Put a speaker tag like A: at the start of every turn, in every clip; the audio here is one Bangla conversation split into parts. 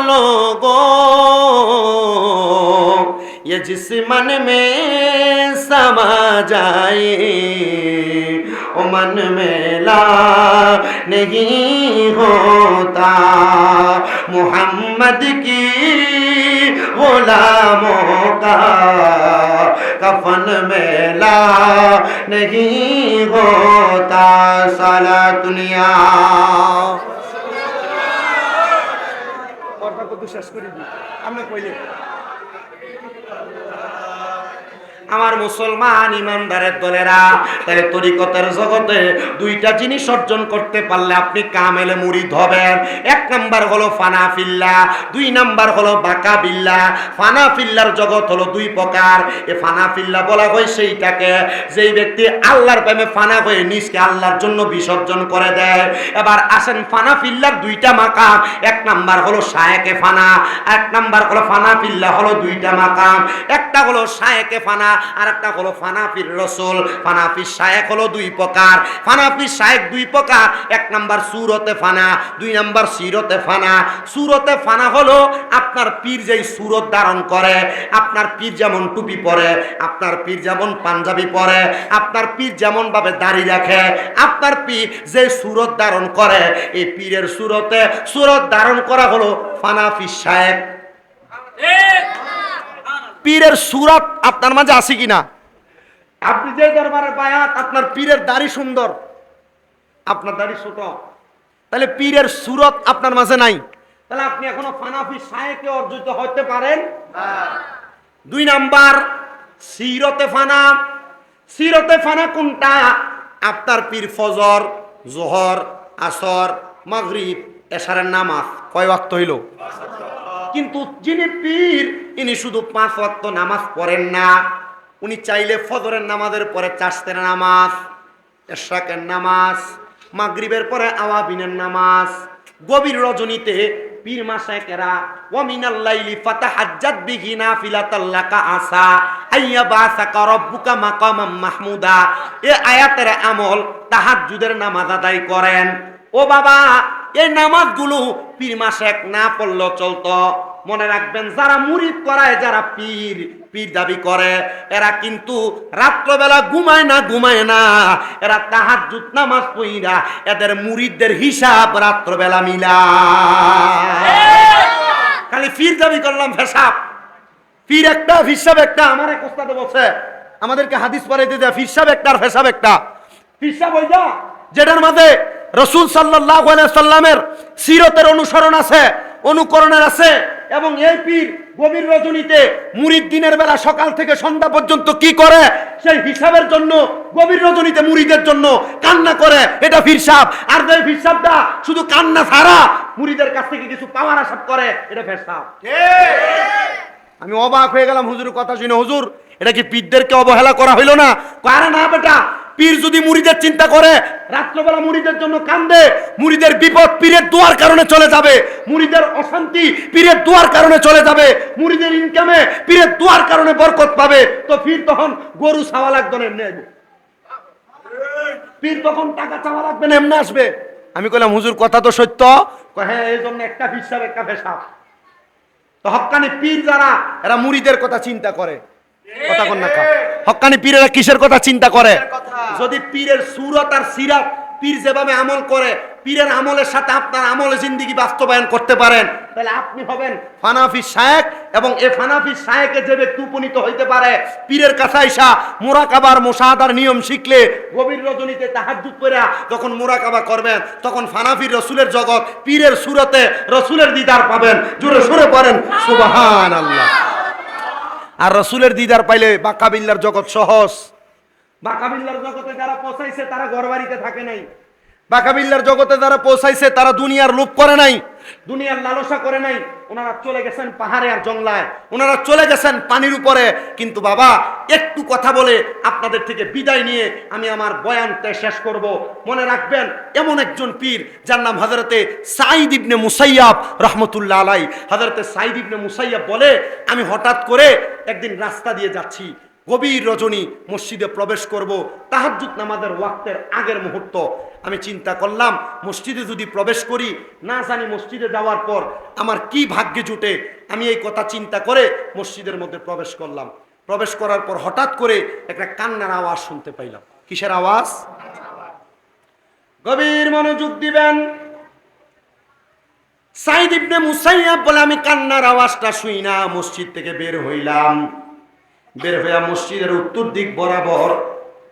A: लोगों ये जिस मन में समा जाए वो मन मेला नहीं होता। मोहम्मद की गुलामों का कफन मेला नहीं होता। साला दुनिया
B: শেষ করে দিই আমরা কইলে
A: আমার মুসলমান ইমানদারের দলেরা, তাহলে তরিকতের জগতে দুইটা জিনিস অর্জন করতে পারলে আপনি কামেলে মুরিদ হবেন। এক নাম্বার হলো ফানাফিল্লা, দুই নাম্বার হলো বাকাবিল্লা। ফানাফিল্লার জগৎ হলো দুই প্রকার। এ ফানাফিল্লা বলা হয় সেইটাকে, যেই ব্যক্তি আল্লাহর প্রেমে ফানা হয়ে নিজকে আল্লাহর জন্য বিসর্জন করে দেয়। এবার আসেন ফানাফিল্লার দুইটা মাকাম। এক নাম্বার হলো শায়েকে ফানা এক নাম্বার হলো ফানাফিল্লা হলো দুইটা মাকাম। একটা হলো শায়েকে ফানা আর একটা হলো ফানাফির রসুল। ফানাফির শায়েক হলো দুই প্রকার। ফানাফির শায়েক দুই প্রকার। এক নাম্বার সুরতে ফানা, দুই নাম্বার সিরতে ফানা। সুরতে ফানা হলো আপনার পীর যেই সুরত ধারণ করে, আপনার পীর যেমন টুপি পরে, আপনার পীর যেমন পাঞ্জাবি পরে, আপনার পীর যেমন ভাবে দাড়ি রাখে, আপনার পীর যে সুরত ধারণ করে, এই পীরের সুরতে সুরত ধারণ করা হলো ফানাফি শায়েক পীরের সুরত আপনার মাঝে আছে কিনা? আপনি যে দরবারে বায়াত আপনার পীরের দাড়ি সুন্দর। আপনার দাড়ি ছোট। তাহলে পীরের সুরত আপনার মাঝে নাই। তাহলে আপনি এখনও ফানাফি সাহেকে অর্জিত হতে পারেন? দুই নাম্বার সিরতে ফানা। সিরতে ফানা কোনটা? আপনার পীর ফজর জোহর আসর মাগরিব এশারের নামাজ। কয় ওয়াক্ত হইল? কিন্তু যিনি পীর, ইনি শুধু পাঁচ ওয়াক্ত নামাজ পড়েন না। উনি চাইলে ফজরের নামাজের পরে চাষতের নামাজ, এশরাকের নামাজ, মাগরিবের পরে আওয়াবিনের নামাজ, গভীর রজনীতে পীর মাসায়কেরা ওয়ামিনাল লাইলি ফাতাহাজ্জাত বিহি নাফিলাতাল্লাকা আসা, আইয়া বাসাকা রব্বুকা মাকামাম মাহমুদা। এ আয়াতের আমল তাহাজ্জুদের নামাজ আদায় করেন। ও বাবা এই নামাজগুলো পীর মাসেক না পড়লেও চলতো। মনে রাখবেন, যারা মুরিদ করায়, যারা পীর পীর দাবি করে, এরা কিন্তু রাত্রবেলা ঘুমায় না ঘুমায় না। এরা তাহাজ্জুদ নামাজ পইরা এদের মুরিদদের হিসাব রাত্রবেলা মিলা খালি পীর দাবি করলাম ভেসাব পীর একটা, হিসাব একটা, আমার এক ওস্তাদে বলছে, আমাদেরকে হাদিস পড়াইতে দেয় ফিরসাব একটা আর ফেসাব একটা। ফিরসাব ওই যা যেটার মাঝে রসুল সাল্লাহ সাল্লামের সিরতের অনুসরণ আছে, অনুকরণের আছে। এবং এই পীর গভীর রজনীতে মুরিদ দিনের বেলা সকাল থেকে সন্ধ্যা পর্যন্ত কি করে? সেই হিসাবের জন্য গভীর রজনীতে মুরিদের জন্য কান্না করে। এটা ফিরসাব আর যে ফিরসাবটা শুধু কান্না ছাড়া মুড়িদের কাছ থেকে কিছু পাওয়ার আসাব করে এটা ফেরসাব আমি অবাক হয়ে গেলাম হুজুরের কথা শুনে। হুজুর এটা কি পীরদেরকে অবহেলা করা হইল না? কারে না বেটা পীর যদি মুড়িদের চিন্তা করে, রাত্রবেলা মুড়িদের জন্য কান্দে, মুড়িদের বিপদ পীরের দুয়ার কারণে চলে যাবে, মুড়িদের অশান্তি পীরের দুয়ার কারণে চলে যাবে, মুড়িদের ইনকামে পীরের দুয়ার কারণে বরকত পাবে, তো পীর তখন গরু ছাওয়া লাগবে না এমনি পীর তখন টাকা চাওয়া লাগবে না, এমনি আসবে। আমি কইলাম, হুজুর, কথা তো সত্য? হ্যাঁ এই জন্য একটা হিসাব, একটা ভেসাব তো হক্কানি পীর যারা, এরা মুড়িদের কথা চিন্তা করে। কথা কন না পীরেরা কিসের কথা চিন্তা করে? যদি পীরের সুরত আর সিরাত পীর যেভাবে আমল করে পীরের আমলের সাথে আপনার আমলে জিন্দিগি বাস্তবায়ন করতে পারেন। তাহলে আপনি হবেন ফানাফি শায়েক এবং এ ফানাফি শায়েকে যে ব্যক্তি উপনীত হইতে পারে পীরের কাছে আইসা মোরাকাবার মোশাহাদার নিয়ম শিখলে গভীর রজনীতে তাহাজ্জুদ করে যখন মোরাকাবা করবেন তখন ফানাফির রসুলের জগৎ পীরের সুরতে রসুলের দিদার পাবেন। জোরে সুরে পড়েন সুবহান আল্লাহ আর রসুলের দিদার পাইলে বাকাবিল্লার জগৎ সহজ। বাকাবিল্লার জগতে যারা পৌঁছাইছে তারা ঘরবাড়িতে থাকে নাই। বাকাবিল্লার জগতে যারা পৌঁছাইছে তারা দুনিয়ার লোভ করে নাই। দুনিয়ার লালসা করে নাই। ওনারা চলে গেছেন পাহাড়ে আর জংলায় ওনারা চলে গেছেন পানির উপরে। কিন্তু বাবা, একটু কথা বলে আপনাদের থেকে বিদায় নিয়ে আমি আমার বয়ানতে শেষ করব। মনে রাখবেন, এমন একজন পীর যার নাম হজরতে সাইদ ইবনে মুসাইয়াব রহমতুল্লাহ আলাই হজরতে সাইদ ইবনে মুসাইয়াব বলে, আমি হঠাৎ করে একদিন রাস্তা দিয়ে যাচ্ছি। গভীর রজনী মসজিদে প্রবেশ করব, তাহাজ্জুদ নামাজের ওয়াক্তের আগের মুহূর্ত। আমি চিন্তা করলাম, মসজিদে যদি প্রবেশ করি, না জানি মসজিদে যাওয়ার পর আমার কি ভাগ্যে জুটে। আমি এই কথা চিন্তা করে মসজিদের মধ্যে প্রবেশ করলাম। প্রবেশ করার পর হঠাৎ করে একটা কান্নার আওয়াজ শুনতে পাইলাম। কিসের আওয়াজ? গভীর মনোযোগ দিবেন। সাইদ ইবনে মুসাইয়াব বলে, আমি কান্নার আওয়াজটা শুই না, মসজিদ থেকে বের হইলাম। বের হইয়া মসজিদের উত্তর দিক বরাবর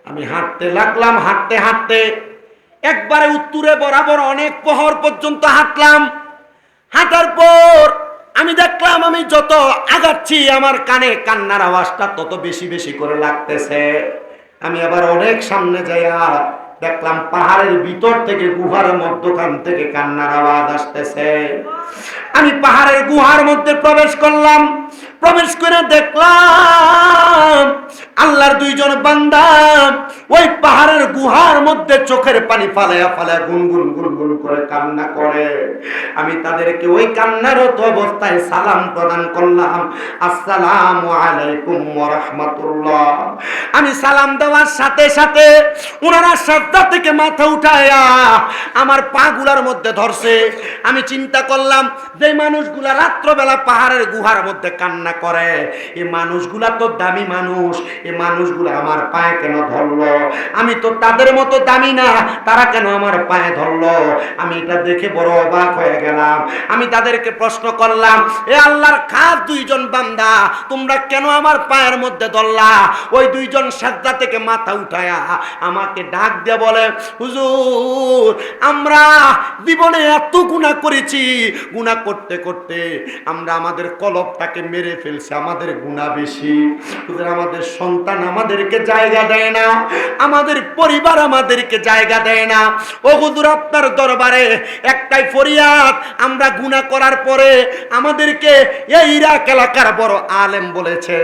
A: আমি হাঁটতে লাগলাম, হাঁটতে হাঁটতে। একবারে উত্তরে বরাবর অনেক প্রহর পর্যন্ত হাঁটলাম। হাঁটার পর আমি দেখলাম আমি যত আগাচ্ছি, আমার কানে কান্নার আওয়াজটা তত বেশি বেশি করে লাগতেছে। আমি আবার অনেক সামনে যাইয়া দেখলাম পাহাড়ের ভিতর থেকে গুহার মধ্যখান থেকে কান্নার আওয়াজ আসতেছে। আমি পাহাড়ের গুহার মধ্যে প্রবেশ করলাম। প্রবেশ করে দেখলাম, আল্লাহর দুইজন বান্দা ওই পাহাড়ের গুহার মধ্যে চোখের পানি ফালায়া ফালায়া গুনগুন গুনগুন করে কান্না করে। আমি তাদেরকে ওই কান্নারত অবস্থায় সালাম প্রদান করলাম, আসসালামু আলাইকুম রাহমাতুল্লাহ। আমি সালাম দেওয়ার সাথে সাথে ওনারা শ্রদ্ধা থেকে মাথা উঠায়া আমার পাগুলার মধ্যে ধরছে। আমি চিন্তা করলাম যে মানুষগুলা রাত্রবেলা পাহাড়ের গুহার মধ্যে কান্না করে এই মানুষগুলা তো দামি মানুষ এই মানুষগুলা আমার পায়ে কেন ধরলো? আমি তো তাদের মতো দামি না, তারা কেন আমার পায়ে ধরলো? আমি এটা দেখে বড় অবাক হয়ে গেলাম। আমি তাদেরকে প্রশ্ন করলাম, এ আল্লাহর খাস দুইজন বান্দা? তোমরা কেন আমার পায়ের মধ্যে ধরলা? ওই দুইজন সাজদা থেকে মাথা উঠায়া আমাকে ডাক দিয়ে বলে, হুজুর, আমরা জীবনে এত গুণা করেছি। গুণা করতে করতে আমরা আমাদের কলবটাকে মেরে ফেলছি, আমাদের গুণা বেশি। আমাদের সন্তান আমাদেরকে জায়গা দেয় না, আমাদের পরিবার আমাদেরকে জায়গা দেয় না। ও হুজুর, আপনার দরবারে একটাই ফরিয়াদ, আমরা গুণা করার পরে আমাদেরকে এই ইরাক এলাকার বড় আলেম বলেছে,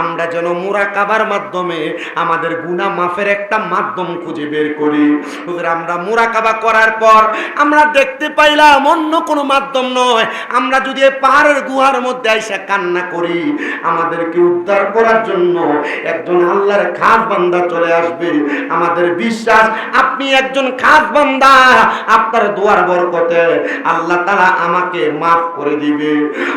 A: আমরা যেন মুরাকাবার মাধ্যমে আমাদের গুণা মাফের একটা মাধ্যম খুঁজে বের করি। হুজুর, আমরা মুরাকাবা করার পর আমরা দেখতে পাইলাম অন্য কোনো মাধ্যম নয়, আমরা যদি পাহাড়ের গুহার মধ্যে এসে কান্না করি আমাদেরকে উদ্ধার করার জন্য একজন আল্লাহর খাস বান্দা চলে আসবে। আমাদের বিশ্বাস, আপনি একজন খাস বান্দা, আপনার দোয়ার বরকতে আল্লাহ তালা আমাকে মাফ করে দিবে।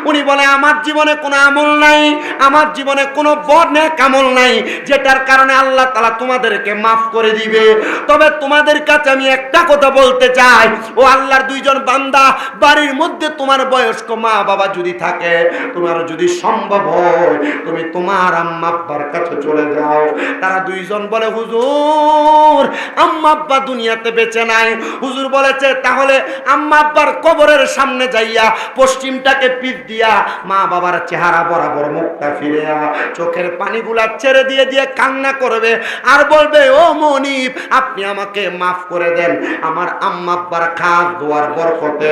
A: উনি বলে, আমার জীবনে কোনো আমল নাই, আমার জীবনে কোনো বর্ণের কামল নাই, যেটার কারণে আল্লাহ তালা তোমাদেরকে মাফ করে দিবে। তবে তোমাদের কাছে আমি একটা কথা বলতে চাই। ও আল্লাহর দুইজন বান্দা, বাড়ির মধ্যে তোমার বয়স্ক মা বাবা যদি থাকে, তোমার যদি সম্ভব হয়। তুমি তোমার আম্মা আব্বার কাছে চলে যাও। তারা দুইজন বলে, হুজুর, আম্মা আব্বা দুনিয়াতে বেঁচে নাই। হুজুর বলেছে, তাহলে আম্মা আব্বার কবরের সামনে যাইয়া পশ্চিমটাকে পিঠ দিয়া মা বাবার চেহারা বরাবর মুখটা ফিরিয়া চোখের পানিগুলা ছেড়ে দিয়ে দিয়ে কান্না করবে আর বলবে, ও মনিব, আপনি আমাকে মাফ করে দেন। আমার আম্মা আব্বার খাস দোয়ার বরকতে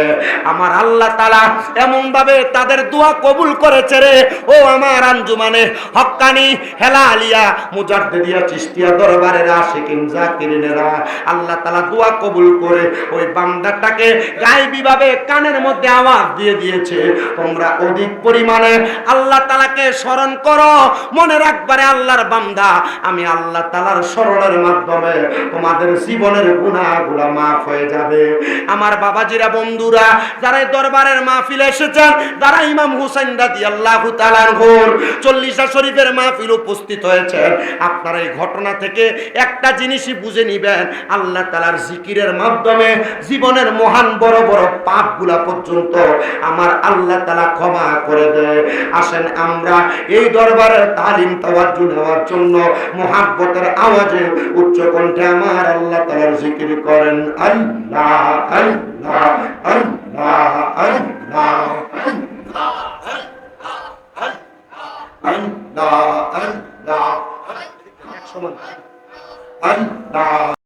A: আমার আল্লাহ তালা এমন ভাবে তাদের দোয়া কবুল করেছে রে। ও আমার আঞ্জুমানে হক্কানি হেলা আলিয়া মুজাদ্দিদিয়া চিস্তিয়া দরবারের আশিকিন, জাকিরিনেরা, আল্লাহ তালা দোয়া কবুল করে ওই বান্দাটাকে গায়েবী ভাবে কানের মধ্যে আওয়াজ দিয়ে দিয়েছে। তোমরা অধিক পরিমাণে আল্লাহ তালাকে স্মরণ করো, মনে রাখবারে আল্লাহর বান্দা, আমি আল্লাহ তালার স্মরণের মাধ্যমে তোমাদের জীবনের গুণাগুলা মাফ হয়ে যাবে। আমার বাবাজিরা, বন্ধুরা যারা দরবারের মাহফিলে এসেছেন, যারা ইমাম হুসাইন রাদি আল্লাহ শরীফের মাহফিল উপস্থিত হয়েছেন আপনারা এই ঘটনা থেকে একটা জিনিসই বুঝে নিবেন। আল্লাহ তালার জিকিরের মাধ্যমে জীবনের মহান বড় বড় পাপগুলা পর্যন্ত আমার আল্লাহ তালা ক্ষমা করে দেয়। আসেন আমরা এই দরবারের তালিম তাওয়াজ্জু নেওয়ার জন্য মহাব্বতের আওয়াজে উচ্চ কণ্ঠে আমার আল্লাহ তালার জিকির করেন, আল্লাহ আল্লাহ আল্লাহ আল্লাহ আল্লাহ। আল্লাহ আল্লাহ